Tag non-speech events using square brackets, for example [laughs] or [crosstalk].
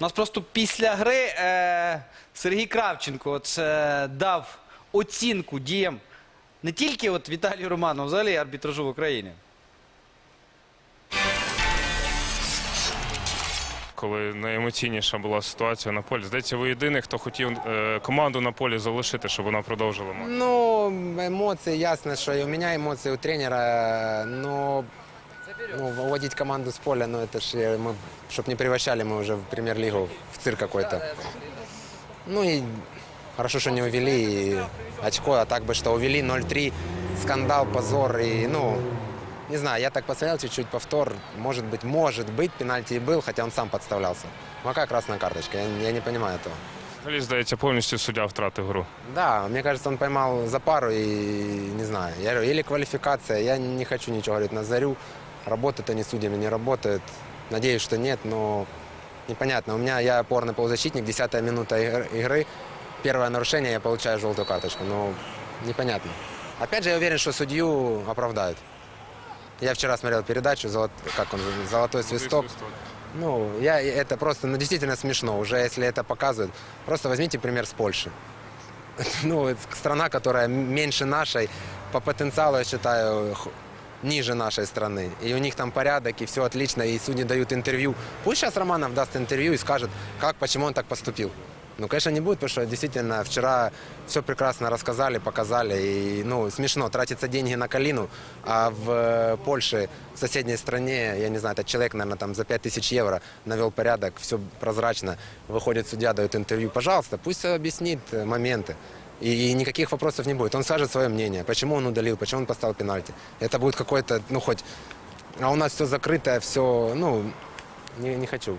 У нас просто після гри е, Сергій Кравченко от, е, дав оцінку діям не тільки от Віталію Роману, а взагалі арбітражу в Україні. коли найемоційніша була ситуація на полі. Здається, ви єдиний, хто хотів е, команду на полі залишити, щоб вона продовжила матч. Ну, эмоции, ясно, что и у меня эмоции, у тренера, но ну, выводить команду с поля, ну это ж э, мы, чтобы не превращали мы уже в премьер-лигу, в цирк какой-то. Ну и хорошо, что не увели и очко, а так бы что увели 0-3, скандал, позор и, ну, не знаю, я так посмотрел чуть-чуть повтор, может быть, может быть, пенальти и был, хотя он сам подставлялся. Ну а как красная карточка, я, я не понимаю этого. Взагалі, здається, повністю суддя втратив гру. Да, мне кажется, он поймал за пару и не знаю. Я говорю, или квалификация. Я не хочу ничего говорить на зарю. Работают они судьями, не работают. Надеюсь, что нет, но непонятно. У меня я опорный полузащитник, десятая минута игр- игры. Первое нарушение, я получаю желтую карточку. Но непонятно. Опять же, я уверен, что судью оправдают. Я вчера смотрел передачу, золот- как он, «Золотой свисток». Ну, я, это просто, ну, действительно смешно. Уже если это показывают, просто возьмите пример с Польши. [laughs] Ну, страна, которая меньше нашей, по потенциалу, я считаю, ниже нашей страны. И у них там порядок, и все отлично, и судьи дают интервью. Пусть сейчас Романов даст интервью и скажет, как, почему он так поступил. Ну, конечно, не будет, потому что действительно вчера все прекрасно рассказали, показали. И, ну, смешно, тратятся деньги на Калину, а в э, Польше, в соседней стране, я не знаю, этот человек, наверное, там за 5000 евро навел порядок, все прозрачно. Выходит судья, дает интервью. Пожалуйста, пусть объяснит э, моменты. И, никаких вопросов не будет. Он скажет свое мнение, почему он удалил, почему он поставил пенальти. Это будет какой-то, ну, хоть... А у нас все закрытое, все, ну, не, не хочу.